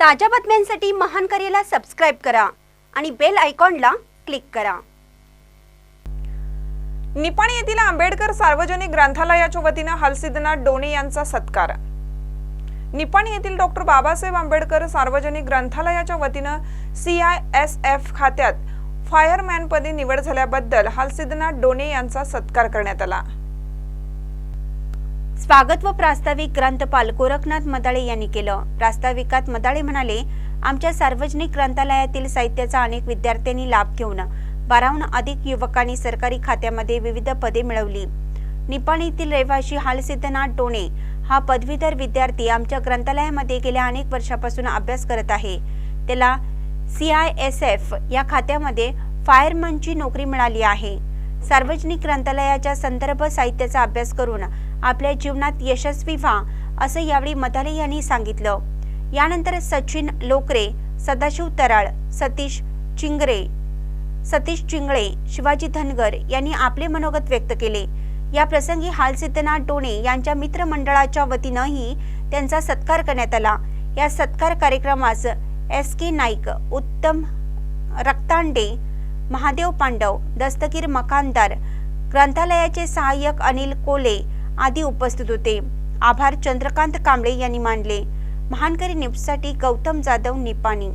ताज्या बातम्यांसाठी महान करेला सबस्क्राईब करा आणि बेल आयकॉनला क्लिक करा. निपाणी येथील आंबेडकर सार्वजनिक ग्रंथालयाच्या वतीनं हलसिद्धनाथ डोणे यांचा सत्कार. निपाणी येथील डॉक्टर बाबासाहेब आंबेडकर सार्वजनिक ग्रंथालयाच्या वतीनं सी आय एस एफ खात्यात फायरमॅनपदी निवड झाल्याबद्दल हलसिद्धनाथ डोणे यांचा सत्कार करण्यात आला. स्वागत व प्रास्ताविक ग्रंथपाल गोरखनाथ मदाळे यांनी केलं. प्रास्ताविकात मदाळे म्हणाले आमच्या सार्वजनिक ग्रंथालयातील साहित्याचा अनेक विद्यार्थ्यांनी लाभ घेऊन बाराहून अधिक युवकांनी सरकारी खात्यामध्ये विविध पदे मिळवली. निपाणीतील रहिवाशी हालसिद्धनाथ डोणे हा पदवीधर विद्यार्थी आमच्या ग्रंथालयामध्ये गेल्या अनेक वर्षापासून अभ्यास करत आहे. त्याला सी आय एस एफ या खात्यामध्ये फायरमनची नोकरी मिळाली आहे. सार्वजनिक ग्रंथालयाच्या संदर्भ साहित्याचा अभ्यास करून आपल्या जीवनात यशस्वी व्हा असं यावेळी मदाले यांनी सांगितलं. यानंतर सचिन लोकरे सदाशिव तराळ सतीश चिंगरे सतीश चिंगळे शिवाजी धनगर यांनी आपले मनोगत व्यक्त केले. या प्रसंगी हालसिद्धनाथ डोणे यांच्या मित्रमंडळाच्या वतीनंही त्यांचा सत्कार करण्यात आला. या सत्कार कार्यक्रमास एस के नाईक उत्तम रक्तांडे महादेव पांडव दस्तगीर मकानदार ग्रंथालयाचे सहाय्यक अनिल कोले आदी उपस्थित होते. आभार चंद्रकांत कांबळे यांनी मानले. महानकरी न्यूजसाठी गौतम जाधव निपाणी.